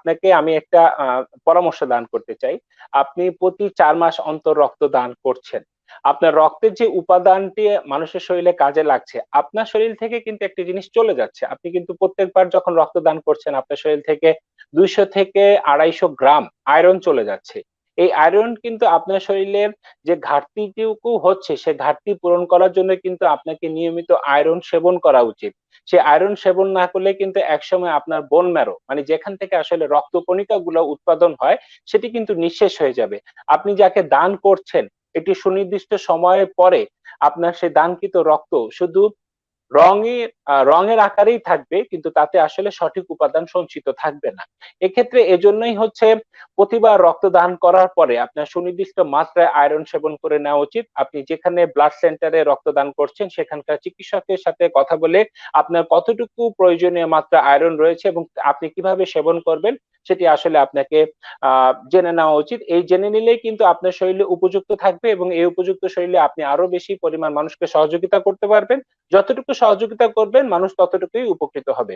আপনাকে আমি একটা পরামর্শ দান করতে চাই। আপনি প্রতি চার মাস অন্তর রক্ত দান করছেন। আপনার রক্তের যে উপাদানটি মানুষের শরীরে কাজে লাগছে, আপনার শরীর থেকে কিন্তু একটি জিনিস চলে যাচ্ছে। আপনি কিন্তু প্রত্যেকবার যখন রক্ত দান করছেন, আপনার শরীর থেকে দুইশো থেকে আড়াইশো গ্রাম আয়রন চলে যাচ্ছে। এই আয়রন কিন্তু আপনার শরীরের যে ঘাটতিটুকু হচ্ছে সে ঘাটতি পূরণ করার জন্য কিন্তু আপনাকে নিয়মিত আয়রন সেবন করা উচিত। সে আয়রন সেবন না করলে কিন্তু একসময় আপনার বোন ম্যারো মানে যেখান থেকে আসলে রক্ত কণিকা গুলো উৎপাদন হয় সেটি কিন্তু নিঃশেষ হয়ে যাবে। আপনি যাকে দান করছেন একটি সুনির্দিষ্ট সময়ের পরে আপনার সেই দানকৃত রক্ত শুধু আহ, রঙের আকারেই থাকবে কিন্তু তাতে আসলে সঠিক উপাদান সঞ্চিত থাকবে না। এক্ষেত্রে এজন্যই হচ্ছে প্রতিবার রক্তদান করার পরে আপনার সুনির্দিষ্ট মাত্রায় আয়রন সেবন করে নেওয়া উচিত। আপনি যেখানে ব্লাড সেন্টারে রক্তদান করছেন, সেখানকার চিকিৎসকের সাথে কথা বলে আপনার কতটুকু প্রয়োজনীয় মাত্রা আয়রন রয়েছে এবং আপনি কীভাবে সেবন করবেন, সেটি আসলে আপনাকে জেনে নেওয়া উচিত। এই জেনে নিলেই কিন্তু আপনার শরীরে উপযুক্ত থাকবে এবং এই উপযুক্ত শরীরে আপনি আরও বেশি পরিমাণ মানুষকে সহযোগিতা করতে পারবেন। যতটুকু সহযোগিতা করবেন, মানুষ ততটুকুই উপকৃত হবে।